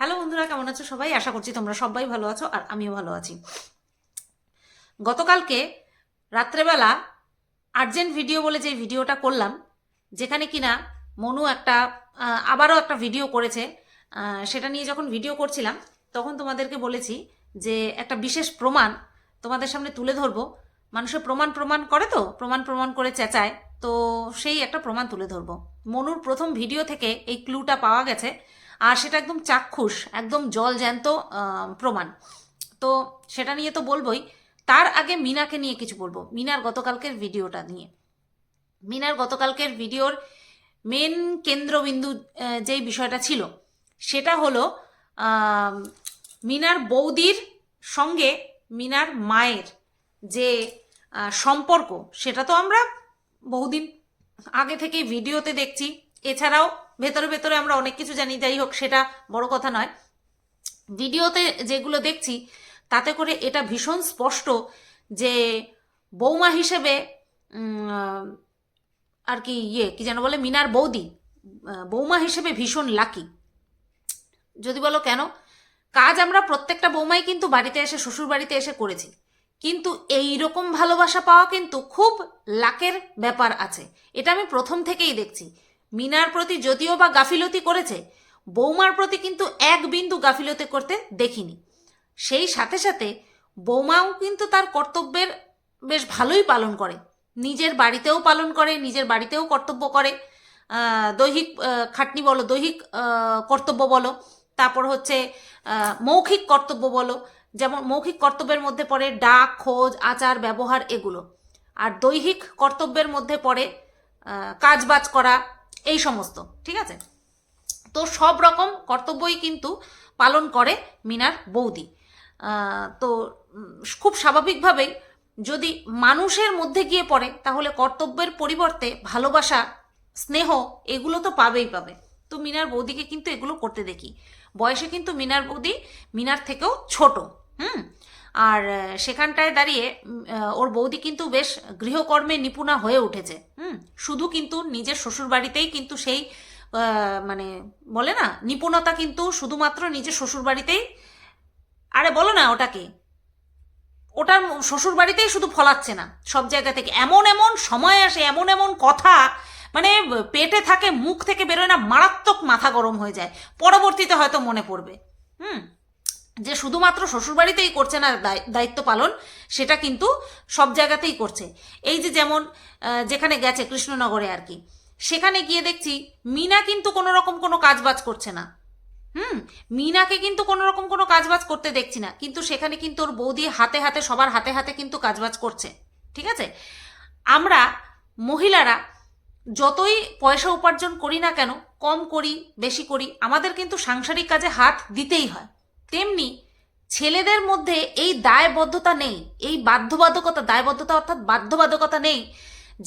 Hello বন্ধুরা, কেমন আছো সবাই? আশা করছি তোমরা সবাই ভালো আছো আর আমিও ভালো আছি। গতকালকে রাত্রেবেলা আর্জেন্ট ভিডিও বলে যে ভিডিওটা করলাম, যেখানে কিনা মনু একটা আবারও একটা ভিডিও করেছে। সেটা নিয়ে যখন ভিডিও করছিলাম, তখন তোমাদেরকে বলেছি যে একটা বিশেষ প্রমাণ তোমাদের সামনে তুলে ধরবো। মানুষের প্রমাণ প্রমাণ করে তো, প্রমাণ প্রমাণ করে চেঁচায়। তো সেই একটা প্রমাণ তুলে ধরবো। মনুর প্রথম ভিডিও থেকে এই ক্লুটা পাওয়া গেছে আর সেটা একদম চাক্ষুষ, একদম জল জ্যান্ত প্রমাণ। তো সেটা নিয়ে তো বলবই। তার আগে মিনাকে নিয়ে কিছু বলব, মিনার গতকালকের ভিডিওটা নিয়ে। মিনার গতকালকের ভিডিওর মেন কেন্দ্রবিন্দু যেই বিষয়টা ছিল, সেটা হলো মিনার বৌদির সঙ্গে মিনার মায়ের যে সম্পর্ক, সেটা তো আমরা বহুদিন আগে থেকেই ভিডিওতে দেখছি। এছাড়াও ভেতরে ভেতরে আমরা অনেক কিছু জানি, যাই হোক, সেটা বড় কথা নয়। ভিডিওতে যেগুলো দেখছি, তাতে করে এটা ভীষণ স্পষ্ট যে বৌমা হিসেবে আর কি ইয়ে কি যেন বলে, মিনার বৌদি বৌমা হিসেবে ভীষণ লাকি যদি বলো কেন? কাজ আমরা প্রত্যেকটা বৌমাই কিন্তু বাড়িতে এসে, শ্বশুর বাড়িতে এসে করেছি। কিন্তু এই রকম ভালোবাসা পাওয়া কিন্তু খুব লাকের ব্যাপার আছে। এটা আমি প্রথম থেকেই দেখছি। মিনার প্রতি যদিও বা গাফিলতি করেছে, বৌমার প্রতি কিন্তু এক বিন্দু গাফিলতি করতে দেখিনি। সেই সাথে সাথে বৌমাও কিন্তু তার কর্তব্যের বেশ ভালোই পালন করে। নিজের বাড়িতেও পালন করে, নিজের বাড়িতেও কর্তব্য করে। দৈহিক খাটনি বলো, দৈহিক কর্তব্য বলো, তারপর হচ্ছে মৌখিক কর্তব্য বলো, যেমন মৌখিক কর্তব্যের মধ্যে পড়ে ডাক, খোঁজ, আচার, ব্যবহার, এগুলো। আর দৈহিক কর্তব্যের মধ্যে পড়ে কাজবাজ করা এই সমস্ত, ঠিক আছে? তো সব রকম কর্তব্যই কিন্তু পালন করে মিনার বৌদি। তো খুব স্বাভাবিকভাবেই যদি মানুষের মধ্যে গিয়ে পড়ে, তাহলে কর্তব্যের পরিবর্তে ভালোবাসা, স্নেহ, এগুলো তো পাবেই পাবে। তো মিনার বৌদিকে কিন্তু এগুলো করতে দেখি। বয়সে কিন্তু মিনার বৌদি মিনার থেকেও ছোট, হুম? আর সেখানটায় দাঁড়িয়ে ওর বৌদি কিন্তু বেশ গৃহকর্মে নিপুণা হয়ে উঠেছে। হুম? শুধু কিন্তু নিজের শ্বশুর বাড়িতেই কিন্তু সেই মানে বলে না, নিপুণতা কিন্তু শুধুমাত্র নিজের শ্বশুর বাড়িতেই আরে বলো না ওটাকে। ওটার শ্বশুর বাড়িতেই শুধু ফলাচ্ছে না, সব জায়গা থেকে। এমন এমন সময় আসে, এমন এমন কথা মানে পেটে থাকে, মুখ থেকে বেরোয় না, মারাত্মক মাথা গরম হয়ে যায়। পরবর্তীতে হয়তো মনে পড়বে। হুম? যে শুধুমাত্র শ্বশুরবাড়িতেই করছে না দায়- দায়িত্ব পালন, সেটা কিন্তু সব জায়গাতেই করছে। এই যে যেমন যেখানে গেছে কৃষ্ণনগরে আর কি, সেখানে গিয়ে দেখছি মিনা কিন্তু কোনো রকম কোনো কাজবাজ করছে না। হুম, মিনাকে কিন্তু কোনো রকম কোনো কাজবাজ করতে দেখছি না, কিন্তু সেখানে কিন্তু ওর বৌদি হাতে হাতে, সবার হাতে হাতে কিন্তু কাজবাজ করছে, ঠিক আছে? আমরা মহিলারা যতই পয়সা উপার্জন করি না কেন, কম করি, বেশি করি, আমাদের কিন্তু সাংসারিক কাজে হাত দিতেই হয়। তেমনি ছেলেদের মধ্যে এই দায়বদ্ধতা নেই, এই বাধ্যবাধকতা, দায়বদ্ধতা অর্থাৎ বাধ্যবাধকতা নেই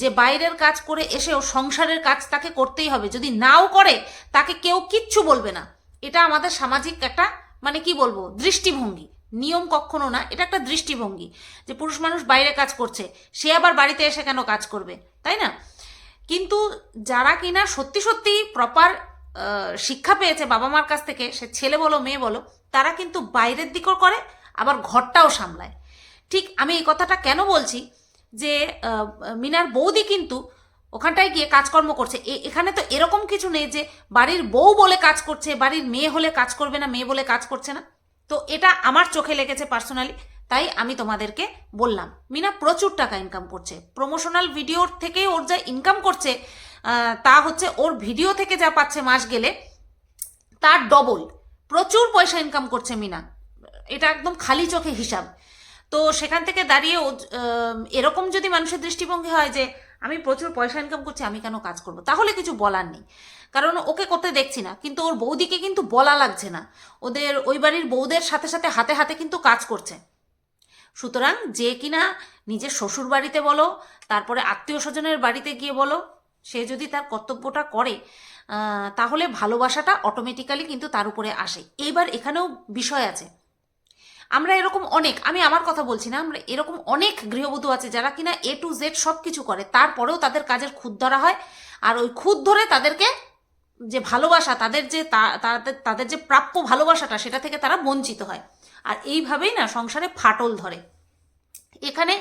যে বাইরের কাজ করে এসেও সংসারের কাজ তাকে করতেই হবে। যদি নাও করে, তাকে কেউ কিচ্ছু বলবে না। এটা আমাদের সামাজিক একটা মানে কি বলব, দৃষ্টিভঙ্গি। নিয়ম কখনো না, এটা একটা দৃষ্টিভঙ্গি যে পুরুষ মানুষ বাইরে কাজ করছে, সে আবার বাড়িতে এসে কেন কাজ করবে, তাই না? কিন্তু যারা কিনা সত্যি সত্যি প্রপার শিক্ষা পেয়েছে বাবা মার কাছ থেকে, সে ছেলে বলো, মেয়ে বলো, তারা কিন্তু বাইরের দিকও করে, আবার ঘরটাও সামলায়। ঠিক আমি এই কথাটা কেন বলছি? যে মিনার বৌদি কিন্তু ওখানটায় গিয়ে কাজকর্ম করছে। এখানে তো এরকম কিছু নেই যে, বাড়ির বউ বলে কাজ করছে, বাড়ির মেয়ে হলে কাজ করবে না, মেয়ে বলে কাজ করছে না। তো এটা আমার চোখে লেগেছে পার্সোনালি, তাই আমি তোমাদেরকে বললাম, মিনা প্রচুর টাকা ইনকাম করছে। প্রমোশনাল ভিডিওর থেকে ওর যা ইনকাম করছে তা হচ্ছে ওর ভিডিও থেকে যা পাচ্ছে মাস গেলে, তার ডবল প্রচুর পয়সা ইনকাম করছে মিনা। এটা একদম খালি চোখে হিসাব। তো সেখান থেকে দাঁড়িয়ে এরকম যদি মানুষের দৃষ্টিভঙ্গি হয় যে, আমি প্রচুর পয়সা ইনকাম করছি, আমি কেন কাজ করব? তাহলে কিছু বলার নেই। কারণ ওকে করতে দেখছি না, কিন্তু ওর বৌদিকে কিন্তু বলা লাগছে না। ওদের, ওই বাড়ির বৌদের সাথে সাথে হাতে হাতে কিন্তু কাজ করছে। সুতরাং যে কিনা নিজের শ্বশুর বাড়িতে বলো, তারপরে আত্মীয় স্বজনের বাড়িতে গিয়ে বলো সে যদি তার কর্তব্যটা করে তাহলে ভালোবাসাটা অটোমেটিক্যালি কিন্তু তার উপরে আসে। এইবার এখানেও বিষয় আছে। আমরা এরকম অনেক, আমি আমার কথা বলছি না, আমরা এরকম অনেক গৃহবধূ আছে যারা কিনা এ টু জেড সব কিছু করে। তারপরেও তাদের কাজের খুদ ধরা হয়, আর ওই খুদ ধরে তাদেরকে যে ভালোবাসা, তাদের যে তাদের তাদের যে প্রাপ্য ভালোবাসাটা, সেটা থেকে তারা বঞ্চিত হয়। আর এইভাবেই না সংসারে ফাটল ধরে। এখানে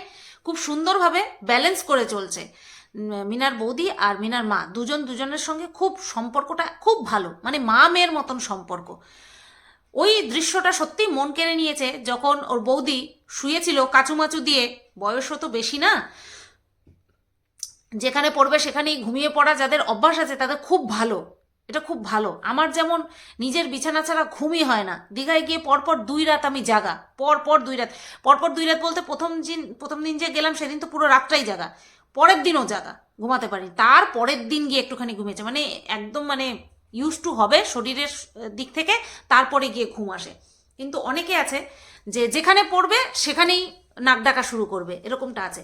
খুব সুন্দরভাবে ব্যালেন্স করে চলছে। মিনার বৌদি আর মিনার মা দুজন দুজনের সঙ্গে খুব সম্পর্কটা খুব ভালো মানে মা মেয়ের মতন সম্পর্ক। ওই দৃশ্যটা সত্যি মন কেড়ে নিয়েছে যখন ওর বৌদি শুয়েছিল কাচুমাচু দিয়ে বয়সও তো বেশি না, যেখানে পড়বে সেখানেই ঘুমিয়ে পড়া যাদের অভ্যাস আছে তাদের খুব ভালো, এটা খুব ভালো। আমার যেমন নিজের বিছানা ছাড়া ঘুমই হয় না, দীঘায় গিয়ে পরপর দুই রাত আমি জাগা, পরপর দুই রাত, পরপর দুই রাত বলতে প্রথম দিন প্রথম দিন যে গেলাম সেদিন তো পুরো রাতটাই জাগা। পরের দিনও জাগা, ঘুমাতে পারি তার পরের দিন গিয়ে একটুখানি ঘুমিয়েছে। মানে একদম মানে ইউজ টু হবে শরীরের দিক থেকে, তারপরে গিয়ে ঘুম আসে। কিন্তু অনেকে আছে যে যেখানে পড়বে সেখানেই নাক ডাকা শুরু করবে, এরকমটা আছে।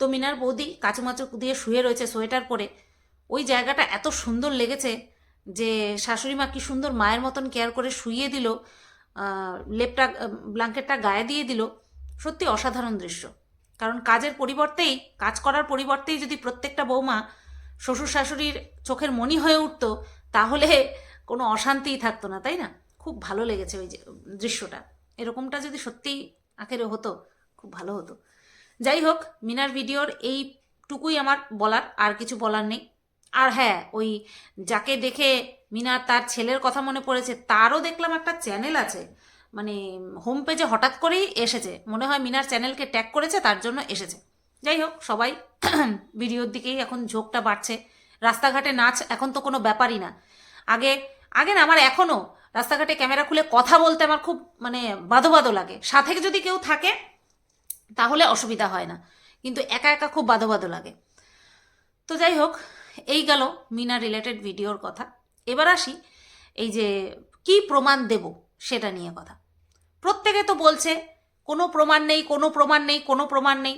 তো মিনার বৌদি কাচুমাচু দিয়ে শুয়ে রয়েছে সোয়েটার পরে। ওই জায়গাটা এত সুন্দর লেগেছে যে শাশুড়ি মা কি সুন্দর মায়ের মতন কেয়ার করে শুইয়ে দিল লেপটা ব্ল্যাঙ্কেটটা গায়ে দিয়ে দিল। সত্যি অসাধারণ দৃশ্য। কারণ কাজের পরিবর্তেই, কাজ করার পরিবর্তেই যদি প্রত্যেকটা বৌমা শ্বশুর শাশুড়ির চোখের মনি হয়ে উঠতো, তাহলে কোনো অশান্তিই থাকতো না, তাই না? খুব ভালো লেগেছে ওই যে দৃশ্যটা। এরকমটা যদি সত্যিই আখেরে হতো, খুব ভালো হতো। যাই হোক, মিনার ভিডিওর এইটুকুই আমার বলার, আর কিছু বলার নেই। আর হ্যাঁ ওই যাকে দেখে মিনার তার ছেলের কথা মনে পড়েছে, তারও দেখলাম একটা চ্যানেল আছে। মানে হোম পেজে হঠাৎ করেই এসেছে। মনে হয় মিনার চ্যানেলকে ট্যাগ করেছে, তার জন্য এসেছে। যাই হোক, সবাই ভিডিওর দিকেই এখন ঝোঁকটা বাড়ছে। রাস্তাঘাটে নাচ এখন তো কোনো ব্যাপারই না। আগে আগে না, আমার এখনও রাস্তাঘাটে ক্যামেরা খুলে কথা বলতে আমার খুব মানে বাধো বাধো লাগে। সাথে যদি কেউ থাকে, তাহলে অসুবিধা হয় না। কিন্তু একা একা খুব বাধো বাধো লাগে। তো যাই হোক, এই গেল মিনা রিলেটেড ভিডিওর কথা। এবার আসি, এই যে, কি প্রমাণ দেব? সেটা নিয়ে কথা। প্রত্যেকে তো বলছে, কোনো প্রমাণ নেই, কোনো প্রমাণ নেই, কোনো প্রমাণ নেই।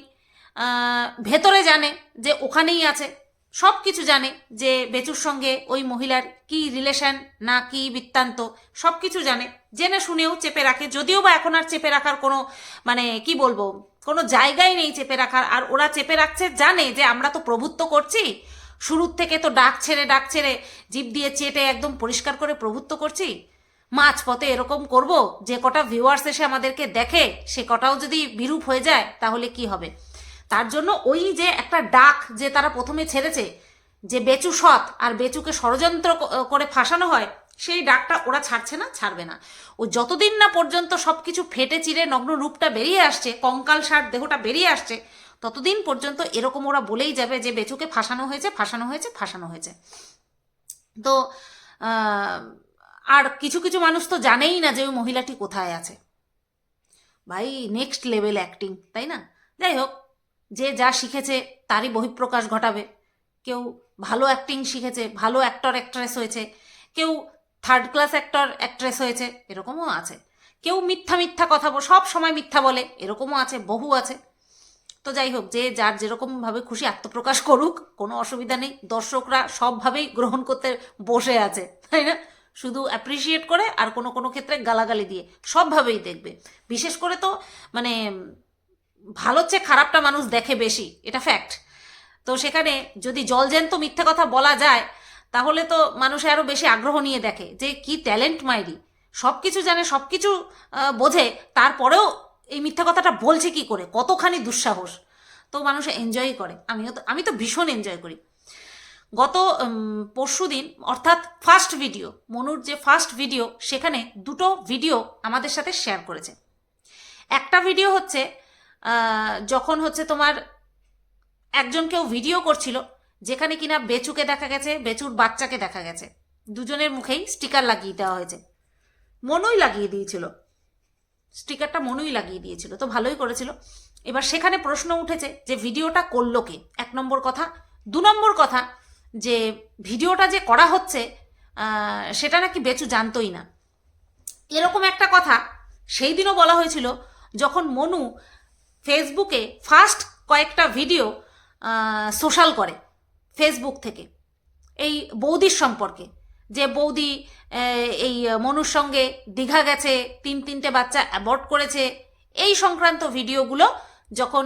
ভেতরে জানে যে ওখানেই আছে সব কিছু জানে যে বেচুর সঙ্গে ওই মহিলার কি রিলেশন না কি বৃত্তান্ত সব কিছু জানে। জেনে শুনেও চেপে রাখে, যদিও বা এখন আর চেপে রাখার কোনো মানে কি বলব, কোনো জায়গাই নেই চেপে রাখার। আর ওরা চেপে রাখছে, জানে যে আমরা তো প্রভুত্ব করছি। শুরুর থেকে তো ডাক ছেড়ে ডাক ছেড়ে, জিভ দিয়ে চেটে একদম পরিষ্কার করে প্রভুত্ব করছি। মাঝপথে এরকম করব, যে কটা ভিউয়ার্স এসে আমাদেরকে দেখে সে কটাও যদি বিরূপ হয়ে যায়, তাহলে কি হবে? তার জন্য ওই যে একটা ডাক যে তারা প্রথমে ছেড়েছে, যে বেচু সৎ আর বেচুকে ষড়যন্ত্র করে ফাঁসানো হয়, সেই ডাকটা ওরা ছাড়ছে না, ছাড়বে না। ও যতদিন না পর্যন্ত সব কিছু ফেটে চিরে নগ্ন রূপটা বেরিয়ে আসছে, কঙ্কাল সার দেহটা বেরিয়ে আসছে, ততদিন পর্যন্ত এরকম ওরা বলেই যাবে যে বেচুকে ফাঁসানো হয়েছে ফাঁসানো হয়েছে ফাঁসানো হয়েছে। তো আর কিছু কিছু মানুষ তো জানেই না যে ওই মহিলাটি কোথায় আছে। ভাই নেক্সট লেভেল অ্যাক্টিং তাই না? যাই হোক, যে যা শিখেছে তারই বহিঃপ্রকাশ ঘটাবে। কেউ ভালো অ্যাক্টিং শিখেছে, ভালো অ্যাক্টর অ্যাক্ট্রেস হয়েছে। কেউ থার্ড ক্লাস অ্যাক্টর অ্যাক্ট্রেস হয়েছে, এরকমও আছে। কেউ মিথ্যা মিথ্যা কথা সব সময় মিথ্যা বলে, এরকমও আছে, বহু আছে। তো যাই হোক, যে যার যেরকমভাবে খুশি আত্মপ্রকাশ করুক, কোনো অসুবিধা নেই। দর্শকরা সবভাবেই গ্রহণ করতে বসে আছে, তাই না? শুধু অ্যাপ্রিসিয়েট করে আর কোনো কোনো ক্ষেত্রে গালাগালি দিয়ে, সবভাবেই দেখবে। বিশেষ করে তো মানে ভালোর চেয়ে খারাপটা মানুষ দেখে বেশি, এটা ফ্যাক্ট তো সেখানে যদি জলজ্যান্ত মিথ্যে কথা বলা যায়, তাহলে তো মানুষে আরও বেশি আগ্রহ নিয়ে দেখে যে, কি ট্যালেন্ট মাইরি? সব কিছু জানে সব কিছু বোঝে, তারপরেও এই মিথ্যা কথাটা বলছে কি করে? কতখানি দুঃসাহস? তো মানুষ এনজয় করে। আমিও তো, আমি তো ভীষণ এনজয় করি। গত পরশু দিন, অর্থাৎ ফার্স্ট ভিডিও মনুর যে ফার্স্ট ভিডিও সেখানে দুটো ভিডিও আমাদের সাথে শেয়ার করেছে। একটা ভিডিও হচ্ছে যখন হচ্ছে তোমার একজন কেউ ভিডিও করছিল, যেখানে কিনা বেচুকে দেখা গেছে, বেচুর বাচ্চাকে দেখা গেছে। দুজনের মুখেই স্টিকার লাগিয়ে দেওয়া হয়েছে। মনুই লাগিয়ে দিয়েছিল। স্টিকারটা মনুই লাগিয়ে দিয়েছিল, তো ভালোই করেছিল। এবার সেখানে প্রশ্ন উঠেছে যে ভিডিওটা করল কে? এক নম্বর কথা। দু নম্বর কথা যে ভিডিওটা যে করা হচ্ছে সেটা নাকি বেচু জানতোই না। এরকম একটা কথা সেই দিনও বলা হয়েছিল যখন মনু ফেসবুকে ফার্স্ট কয়েকটা ভিডিও সোশ্যাল করে ফেসবুক থেকে, এই বৌদির সম্পর্কে। যে বৌদি এই মনুর সঙ্গে দীঘা গেছে, তিন তিনটে বাচ্চা অ্যাবর্ট করেছে, এই সংক্রান্ত ভিডিওগুলো যখন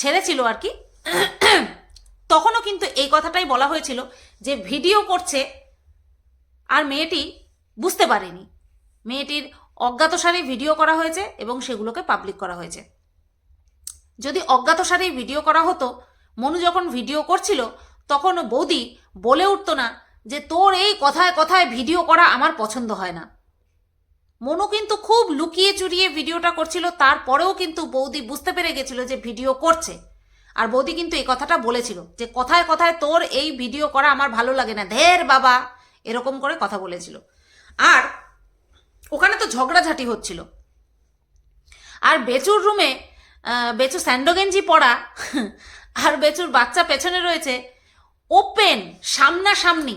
ছেড়েছিল আর কি তখনও কিন্তু এই কথাটাই বলা হয়েছিল যে ভিডিও করছে আর মেয়েটি বুঝতে পারেনি। মেয়েটির অজ্ঞাতসারে ভিডিও করা হয়েছে এবং সেগুলোকে পাবলিক করা হয়েছে। যদি অজ্ঞাতসারেই ভিডিও করা হতো, মনু যখন ভিডিও করছিল তখন বৌদি বলে উঠতো না যে তোর এই কথায় কথায় ভিডিও করা আমার পছন্দ হয় না। মনু কিন্তু খুব লুকিয়ে চুরিয়ে ভিডিওটা করছিল, তারপরেও কিন্তু বৌদি বুঝতে পেরে গেছিল যে ভিডিও করছে। আর বৌদি কিন্তু এই কথাটা বলেছিল যে, কথায় কথায় তোর এই ভিডিও করা আমার ভালো লাগে না। ধের বাবা! এরকম করে কথা বলেছিল। আর ওখানে তো ঝগড়াঝাটি হচ্ছিল। আর বেচুর রুমে বেচু স্যান্ডোগেঞ্জি পরা, আর বেচুর বাচ্চা পেছনে রয়েছে। ওপেন সামনাসামনি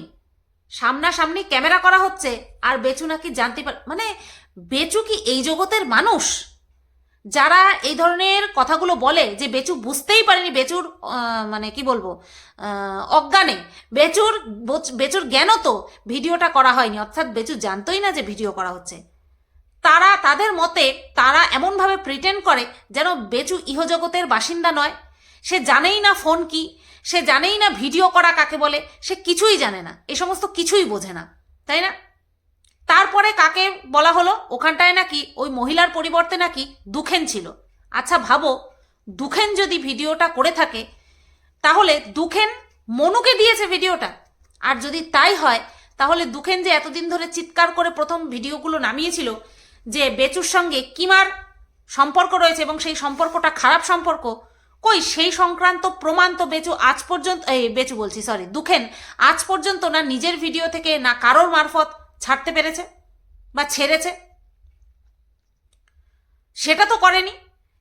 সামনাসামনি ক্যামেরা করা হচ্ছে, আর বেচু নাকি জানতে পার মানে বেচু কি এই জগতের মানুষ? যারা এই ধরনের কথাগুলো বলে যে বেচু বুঝতেই পারেনি, বেচুর মানে কি বলব অজ্ঞানে, বেচুর বোচ- বেচুর জ্ঞানও তো ভিডিওটা করা হয়নি, অর্থাৎ বেচু জানতোই না যে ভিডিও করা হচ্ছে। তারা, তাদের মতে তারা এমনভাবে প্রিটেন্ড করে যেন বেচু ইহজগতের বাসিন্দা নয়। সে জানেই না ফোন কি, সে জানেই না ভিডিও করা কাকে বলে, সে কিছুই জানে না, এ সমস্ত কিছুই বোঝে না, তাই না? তারপরে কাকে বলা হলো? ওখানটায় নাকি ওই মহিলার পরিবর্তে নাকি দুখেন ছিল। আচ্ছা ভাবো, দুখেন যদি ভিডিওটা করে থাকে, তাহলে দুখেন মনুকে দিয়েছে ভিডিওটা। আর যদি তাই হয়, তাহলে দুখেন যে এতদিন ধরে চিৎকার করে প্রথম ভিডিওগুলো নামিয়েছিল, যে বেচুর সঙ্গে কিমার সম্পর্ক রয়েছে এবং সেই সম্পর্কটা খারাপ সম্পর্ক, কই সেই সংক্রান্ত প্রমাণ তো বেচু আজ পর্যন্ত, এই বেচু বলছি সরি দুখেন আজ পর্যন্ত না নিজের ভিডিও থেকে না কারোর মারফত ছাড়তে পেরেছে বা ছেড়েছে? সেটা তো করেনি।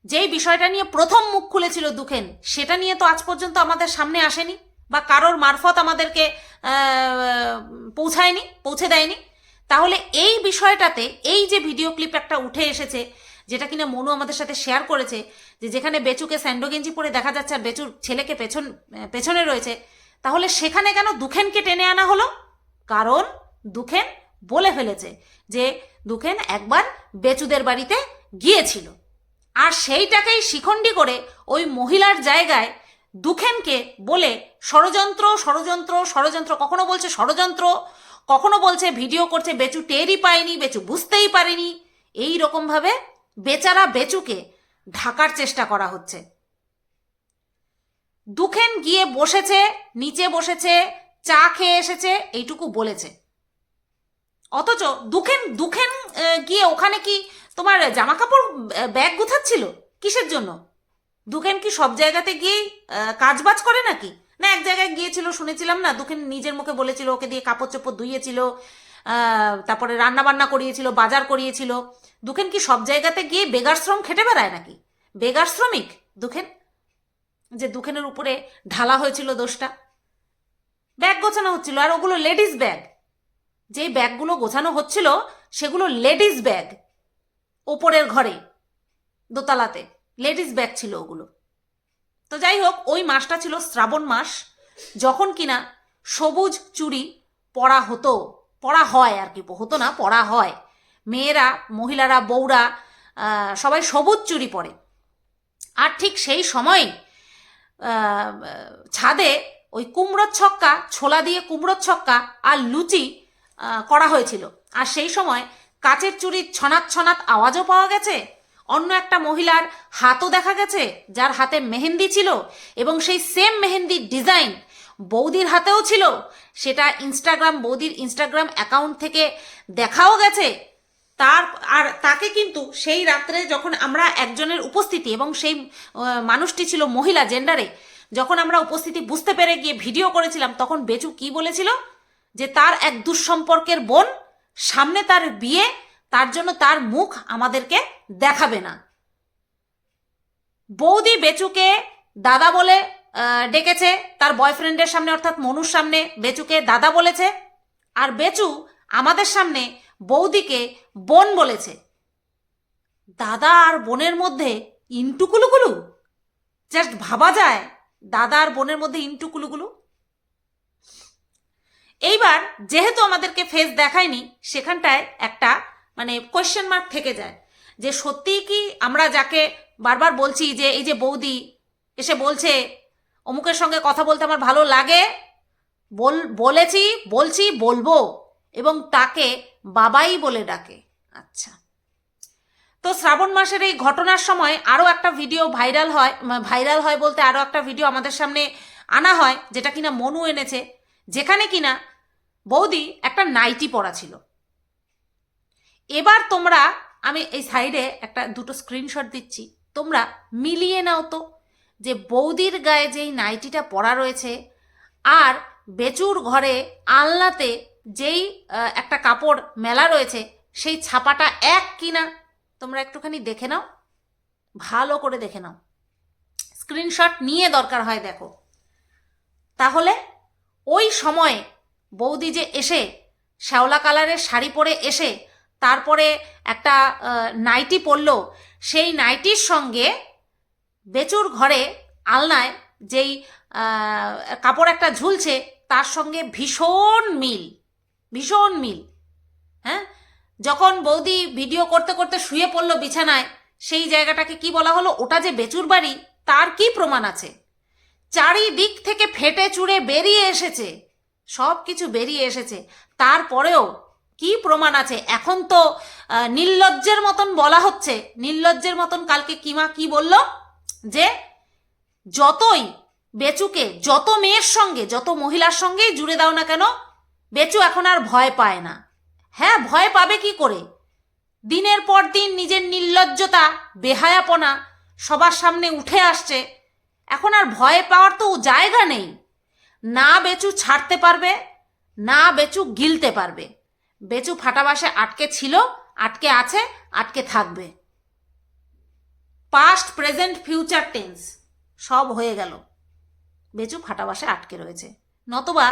যেই বিষয়টা নিয়ে প্রথম মুখ খুলেছিল দুখেন, সেটা নিয়ে তো আজ পর্যন্ত আমাদের সামনে আসেনি বা কারোর মারফত আমাদেরকে পৌঁছায়নি, পৌঁছে দেয়নি। তাহলে এই বিষয়টাতে, এই যে ভিডিও ক্লিপ একটা উঠে এসেছে, যেটা কিনা মনু আমাদের সাথে শেয়ার করেছে, যে যেখানে বেচুকে স্যান্ডো গেঞ্জি পরে দেখা যাচ্ছে আর বেচুর ছেলেকে পেছন পেছনে রয়েছে, তাহলে সেখানে কেন দুখেনকে টেনে আনা হলো? কারণ দুখেন বলে ফেলেছে যে দুখেন একবার বেচুদের বাড়িতে গিয়েছিল। আর সেইটাকেই শিখণ্ডি করে ওই মহিলার জায়গায় দুখেনকে বলে, ষড়যন্ত্র ষড়যন্ত্র ষড়যন্ত্র, কখনো বলছে ষড়যন্ত্র, কখনো বলছে ভিডিও করছে, বেচু টেরই পায়নি, বেচু বুঝতেই পারেনি। এই রকমভাবে বেচারা বেচুকে ঢাকার চেষ্টা করা হচ্ছে। দুখেন গিয়ে বসেছে, নিচে বসেছে, চা খেয়ে এসেছে, এইটুকু বলেছে। অথচ দুখেন দুখেন গিয়ে ওখানে কি তোমার জামা কাপড় ব্যাগ গুছাচ্ছিল? কিসের জন্য? দুখেন কি সব জায়গাতে গিয়েই কাজ বাজ করে নাকি? না, এক জায়গায় গিয়েছিল, শুনেছিলাম না, দুখেন নিজের মুখে বলেছিল, ওকে দিয়ে কাপড় চোপড় ধুইয়েছিল তারপরে রান্না বান্না করিয়েছিল, বাজার করিয়েছিল। দুখেন কি সব জায়গাতে গিয়ে বেগার শ্রম খেটে বেড়ায় নাকি? বেগার শ্রমিক, দুখেন? যে দুখেনের উপরে ঢালা হয়েছিল দোষটা। ব্যাগ গোছানো হচ্ছিল, আর ওগুলো লেডিস ব্যাগ। যে ব্যাগগুলো গোছানো হচ্ছিল, সেগুলো লেডিস ব্যাগ ওপরের ঘরে, দোতলাতে। লেডিস ব্যাগ ছিল ওগুলো। তো যাই হোক, ওই মাসটা ছিল শ্রাবণ মাস। যখন কিনা সবুজ চুড়ি পরা হতো, পরা হয় আর কি, হতো না, পরা হয়। মেয়েরা, মহিলারা, বউরা সবাই সবুজ চুড়ি পরে। আর ঠিক সেই সময় ছাদে ওই কুমড়োর ছক্কা, ছোলা দিয়ে কুমড়োর ছক্কা আর লুচি করা হয়েছিল। আর সেই সময় কাচের চুরির ছনাত ছনাত আওয়াজও পাওয়া গেছে। অন্য একটা মহিলার হাতও দেখা গেছে, যার হাতে মেহেন্দি ছিল এবং সেই সেম মেহেন্দির ডিজাইন বৌদির হাতেও ছিল। সেটা ইনস্টাগ্রাম বৌদির ইনস্টাগ্রাম অ্যাকাউন্ট থেকে দেখাও গেছে। তার, আর তাকে কিন্তু সেই রাত্রে যখন আমরা একজনের উপস্থিতি এবং সেই মানুষটি ছিল মহিলা জেন্ডারে যখন আমরা উপস্থিতি বুঝতে পেরে গিয়ে ভিডিও করেছিলাম, তখন বেচু কি বলেছিল? যে তার এক দুঃসম্পর্কের বোন সামনে তার বিয়ে, তার জন্য তার মুখ আমাদেরকে দেখাবে না। বৌদি বেচুকে দাদা বলে ডেকেছে, তার বয়ফ্রেন্ডের সামনে, অর্থাৎ মনুর সামনে বেচুকে দাদা বলেছে, আর বেচু আমাদের সামনে বৌদিকে বোন বলেছে। দাদা আর বোনের মধ্যে ইন্টুকুলুকুলু? জাস্ট ভাবা যায়, দাদা আর বোনের মধ্যে ইন্টুকুলুকুলু? এইবার যেহেতু আমাদেরকে ফেস দেখায়নি, সেখানটায় একটা মানে কোয়েশ্চেন মার্ক থেকে যায়। যে সত্যিই কি আমরা যাকে বারবার বলছি যে, এই যে বৌদি, এসে বলছে, অমুকের সঙ্গে কথা বলতে আমার ভালো লাগে, বল, বলেছি, বলছি, বলব, এবং তাকে বাবাই বলে ডাকে। আচ্ছা। তো শ্রাবণ মাসের এই ঘটনার সময় আরও একটা ভিডিও ভাইরাল হয় ভাইরাল হয় বলতে আরও একটা ভিডিও আমাদের সামনে আনা হয়, যেটা কিনা মনু এনেছে। যেখানে কিনা বৌদি একটা নাইটি পরা ছিল। এবার তোমরা, আমি এই সাইডে একটা দুটো স্ক্রিনশট দিচ্ছি। তোমরা মিলিয়ে নাও তো যে বৌদির গায়ে যেই নাইটিটা পরা রয়েছে আর বেচুর ঘরে আলনাতে যেই একটা কাপড় মেলা রয়েছে সেই ছাপাটা এক কিনা তোমরা একটুখানি দেখে নাও। ভালো করে দেখে নাও। স্ক্রিনশট নিয়ে দরকার হয় দেখো। তাহলে ওই সময়ে বৌদি যে এসে, শ্যাওলা কালারের শাড়ি পরে এসে, তারপরে একটা নাইটি পরলো, সেই নাইটির সঙ্গে বেচুর ঘরে আলনায় যেই কাপড় একটা ঝুলছে, তার সঙ্গে ভীষণ মিল ভীষণ মিল হ্যাঁ? যখন বৌদি ভিডিও করতে করতে শুয়ে পড়ল বিছানায়, সেই জায়গাটাকে কি বলা হলো? ওটা যে বেচুর বাড়ি, তার কি প্রমাণ আছে? চারিদিক থেকে ফেটে চুড়ে বেরিয়ে এসেছে। সব কিছু বেরিয়ে এসেছে। তারপরেও কি প্রমাণ আছে? এখন তো নির্লজ্জের মতন বলা হচ্ছে। নির্লজ্জের মতন কালকে কিমা কি বলল? যে যতই বেচুকে, যত মেয়ের সঙ্গে, যত মহিলার সঙ্গেই জুড়ে দাও না কেন, বেচু এখন আর ভয় পায় না। হ্যাঁ ভয় পাবে কি করে? দিনের পর দিন নিজের নির্লজ্জতা, বেহায়াপনা সবার সামনে উঠে আসছে। এখন আর ভয় পাওয়ার তো জায়গা নেই। না বেচু ছাড়তে পারবে, না বেচু গিলতে পারবে। বেচু ফাটাবাসে আটকে ছিল, আটকে আছে, আটকে থাকবে। পাস্ট প্রেজেন্ট ফিউচার টেন্স সব হয়ে গেল। বেচু ফাটাবাসে আটকে রয়েছে। নতবা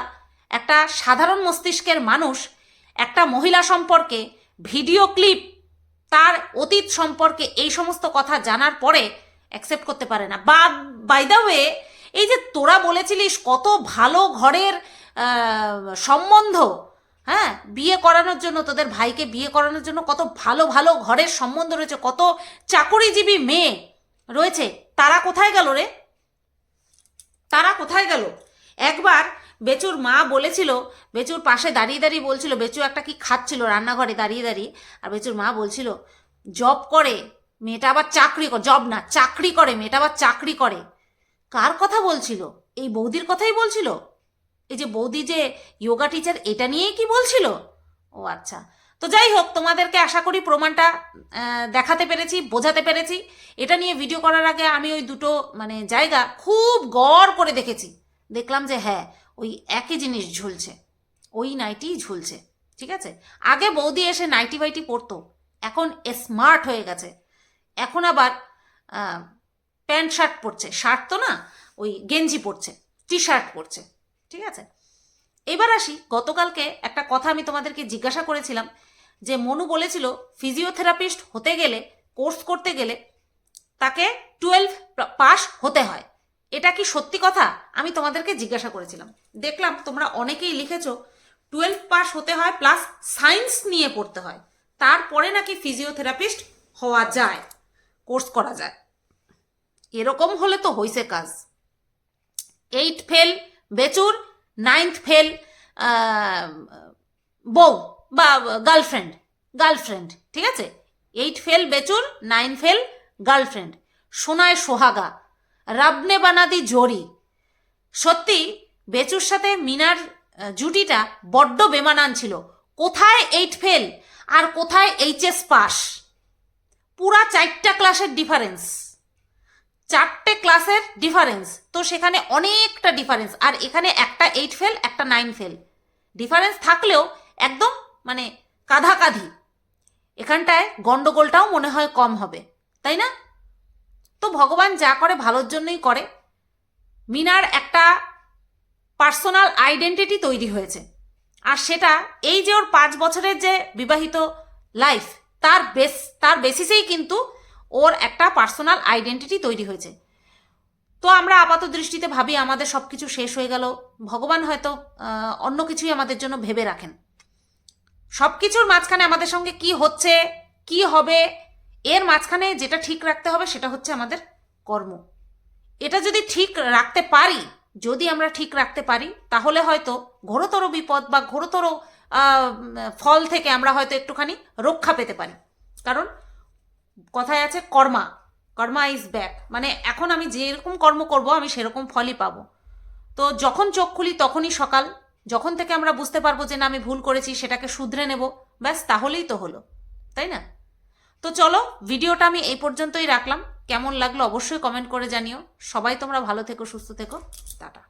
একটা সাধারণ মস্তিষ্কের মানুষ একটা মহিলা সম্পর্কে ভিডিও ক্লিপ তার অতীত সম্পর্কে এই সমস্ত কথা জানার পরে অ্যাকসেপ্ট করতে পারে না। বা বাই দ্য ওয়ে এই যে তোরা বলেছিলিস কত ভালো ঘরের সম্বন্ধ হ্যাঁ? বিয়ে করানোর জন্য, তোদের ভাইকে বিয়ে করানোর জন্য কত ভালো ভালো ঘরের সম্বন্ধ রয়েছে, কত চাকরিজীবী মেয়ে রয়েছে। তারা কোথায় গেল রে? তারা কোথায় গেল? একবার বেচুর মা বলেছিল, বেচুর পাশে দাঁড়িয়ে দাঁড়িয়ে বলছিল, বেচু একটা কি খাচ্ছিল রান্নাঘরে? দাঁড়িয়ে দাঁড়িয়ে। আর বেচুর মা বলছিল, জব করে মেয়েটা আবার চাকরি করে জব না, চাকরি করে, মেয়েটা আবার চাকরি করে। কার কথা বলছিল? এই বৌদির কথাই বলছিল? এই যে বৌদি যে যোগা টিচার এটা নিয়েই কি বলছিল? ও আচ্ছা। তো যাই হোক, তোমাদেরকে আশা করি প্রমাণটা দেখাতে পেরেছি, বোঝাতে পেরেছি। এটা নিয়ে ভিডিও করার আগে আমি ওই দুটো মানে জায়গা খুব গড় করে দেখেছি। দেখলাম যে হ্যাঁ ওই একই জিনিস ঝুলছে। ওই নাইটি ঝুলছে, ঠিক আছে? আগে বৌদি এসে নাইটি বাইটি পরতো, এখন স্মার্ট হয়ে গেছে। এখন আবার প্যান্ট শার্ট পরছে। শার্ট তো না, ওই গেঞ্জি পরছে টি শার্ট পরছে, ঠিক আছে? এবার আসি, গতকালকে একটা কথা আমি তোমাদেরকে জিজ্ঞাসা করেছিলাম যে মনু বলেছিল ফিজিওথেরাপিস্ট হতে গেলে কোর্স করতে গেলে তাকে টুয়েলভ পাস হতে হয়। এটা কি সত্যি কথা? আমি তোমাদেরকে জিজ্ঞাসা করেছিলাম। দেখলাম তোমরা অনেকেই লিখেছো টুয়েলভ পাস হতে হয় প্লাস সায়েন্স নিয়ে পড়তে হয়। তারপরে নাকি ফিজিওথেরাপিস্ট হওয়া যায়। কোর্স করা যায়। এরকম হলে তো হইছে কাজ। এইট ফেল বেচুর। নাইন্থ ফেল বউ বা গার্লফ্রেন্ড গার্লফ্রেন্ড ঠিক আছে? এইট ফেল বেচুর। নাইন ফেল গার্লফ্রেন্ড সোনায় সোহাগা, রাবনে বানাদি জরি। সত্যি, বেচুর সাথে মিনার জুটিটা বড্ড বেমানান ছিল। কোথায় এইট ফেল আর কোথায় এইচএস পাস পুরা চারটা ক্লাসের ডিফারেন্স চারটে ক্লাসের ডিফারেন্স তো সেখানে অনেকটা ডিফারেন্স আর এখানে একটা এইট ফেল একটা নাইন ফেল ডিফারেন্স থাকলেও একদম মানে কাঁধাকাঁধি। এখানটায় গন্ডগোলটাও মনে হয় কম হবে। তাই না? তো ভগবান যা করে ভালোর জন্যই করে। মিনার একটা পার্সোনাল আইডেন্টিটি তৈরি হয়েছে। আর সেটা এই যে ওর পাঁচ বছরের যে বিবাহিত লাইফ তার বেস, তার বেসিসেই কিন্তু ওর একটা পার্সোনাল আইডেন্টিটি তৈরি হয়েছে। তো আমরা আপাত দৃষ্টিতে ভাবি আমাদের সব কিছু শেষ হয়ে গেল। ভগবান হয়তো অন্য কিছুই আমাদের জন্য ভেবে রাখেন। সব কিছুর মাঝখানে আমাদের সঙ্গে কি হচ্ছে, কি হবে, এর মাঝখানে যেটা ঠিক রাখতে হবে সেটা হচ্ছে আমাদের কর্ম। এটা যদি ঠিক রাখতে পারি, যদি আমরা ঠিক রাখতে পারি, তাহলে হয়তো ঘোরতর বিপদ বা ঘোরতর ফল থেকে আমরা হয়তো একটুখানি রক্ষা পেতে পারি। কারণ কথায় আছে কর্মা কর্মা ইজ ব্যাক মানে এখন আমি যেরকম কর্ম করব, আমি সেরকম ফলই পাবো। তো যখন চোখ খুলি তখনই সকাল, যখন থেকে আমরা বুঝতে পারব যে না, আমি ভুল করেছি, সেটাকে শুধরে নেব, ব্যাস তাহলেই তো হলো। তাই না? তো চলো, ভিডিওটা আমি এই পর্যন্তই রাখলাম। কেমন লাগল অবশ্যই কমেন্ট করে জানিও। সবাই তোমরা ভালো থেকো, সুস্থ থেকো। টাটা।